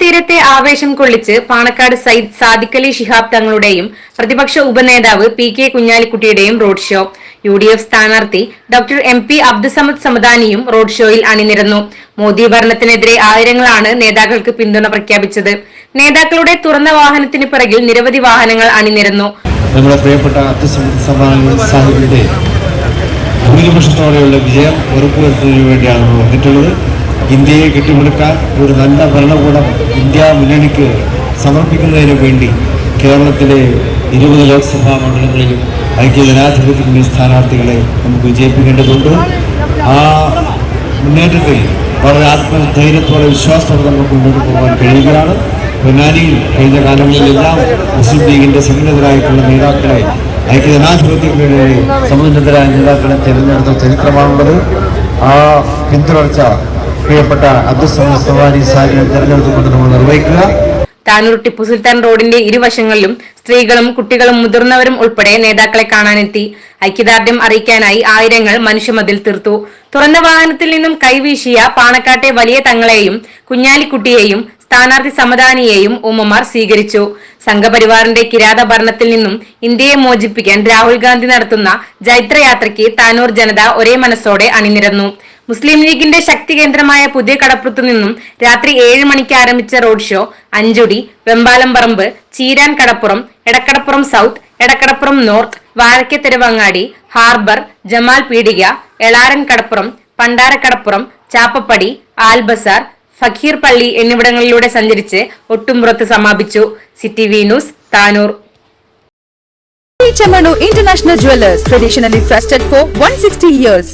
സമരത്തെ ആവേശം കൊള്ളിച്ച് പാണക്കാട് സയ്യിദ് സാദിഖലി ശിഹാബ് തങ്ങളുടെയും പ്രതിപക്ഷ ഉപനേതാവ് P K കുഞ്ഞാലിക്കുട്ടിയുടെയും road show. U D F സ്ഥാനാർത്ഥി ഡോക്ടർ എം പി അബ്ദുസമദ് സമദാനിയും റോഡ് ഷോയിൽ അണിനിരന്നു. മോദി ഭരണത്തിനെതിരെ ആയിരങ്ങളാണ് നേതാക്കൾക്ക് പിന്തുണ പ്രഖ്യാപിച്ചത്. നേതാക്കളുടെ തുറന്ന വാഹനത്തിന് പിറകിൽ നിരവധി വാഹനങ്ങൾ അണിനിരന്നു. നമ്മുടെ പ്രിയപ്പെട്ട ഭൂരിപക്ഷത്തോടെയുള്ള വിജയം ഉറപ്പുവരുത്തുന്നതിന് വേണ്ടിയാണ് വന്നിട്ടുള്ളത്. ഇന്ത്യയെ കെട്ടിപ്പടുക്കാൻ ഒരു നല്ല ഭരണകൂടം ഇന്ത്യ മുന്നണിക്ക് സമർപ്പിക്കുന്നതിന് വേണ്ടി കേരളത്തിലെ ഇരുപത് ലോക്സഭാ മണ്ഡലങ്ങളിലും ഐക്യ ജനാധിപത്യ സ്ഥാനാർത്ഥികളെ നമുക്ക് വിജയിപ്പിക്കേണ്ടതുണ്ട്. ആ മുന്നേറ്റത്തിൽ വളരെ ആത്മധൈര്യത്തോടെ വിശ്വാസത്തോടെ നമുക്ക് മുന്നോട്ട് പോകാൻ കഴിയുകയാണ്. പൊന്നാനിയിൽ കഴിഞ്ഞ കാലങ്ങളിലെല്ലാം മുസ്ലിം ലീഗിന്റെ സമുന്നതരായിട്ടുള്ള നേതാക്കളെ ഐക്യജനാധിപത്യ വേണ്ടി സമുന്നതരായ നേതാക്കളെ തിരഞ്ഞെടുത്ത ചരിത്രമാണുള്ളത്. ആ പിന്തുടർച്ച പ്രിയപ്പെട്ട നിർവഹിക്കുക താനൂർ ടിപ്പു സുൽത്താൻ റോഡിന്റെ ഇരുവശങ്ങളിലും സ്ത്രീകളും കുട്ടികളും മുതിർന്നവരും ഉൾപ്പെടെ നേതാക്കളെ കാണാനെത്തി. ഐക്യദാർഢ്യം അറിയിക്കാനായി ആയിരങ്ങൾ മനുഷ്യമതിൽ തീർത്തു. തുറന്ന വാഹനത്തിൽ നിന്നും കൈവീശിയ പാണക്കാട്ടെ വലിയ തങ്ങളെയും കുഞ്ഞാലിക്കുട്ടിയെയും സ്ഥാനാർത്ഥി സമദാനിയെയും ഉമ്മമാർ സ്വീകരിച്ചു. സംഘപരിവാറിന്റെ കിരാത ഭരണത്തിൽ നിന്നും ഇന്ത്യയെ മോചിപ്പിക്കാൻ രാഹുൽ ഗാന്ധി നടത്തുന്ന ജൈത്രയാത്രയ്ക്ക് താനൂർ ജനത ഒരേ മനസ്സോടെ അണിനിരന്നു. മുസ്ലിം ലീഗിന്റെ ശക്തി കേന്ദ്രമായ പുതിയ കടപ്പുറത്തു നിന്നും രാത്രി ഏഴ് മണിക്ക് ആരംഭിച്ച road show Anchudi Vembalam Paramb Cheeran Kadappuram Edakkadappuram south Edakkadappuram north Vazhakkatheruvangadi harbour Jamal Peedika Elaran Kadappuram Pandarakkadappuram Chappappadi Albazar Faqir Palli എന്നിവിടങ്ങളിലൂടെ സഞ്ചരിച്ച് ഒട്ടുംപുറത്ത് സമാപിച്ചു city V news Tanur Chamano International Jewelers, traditionally trusted for 160 years.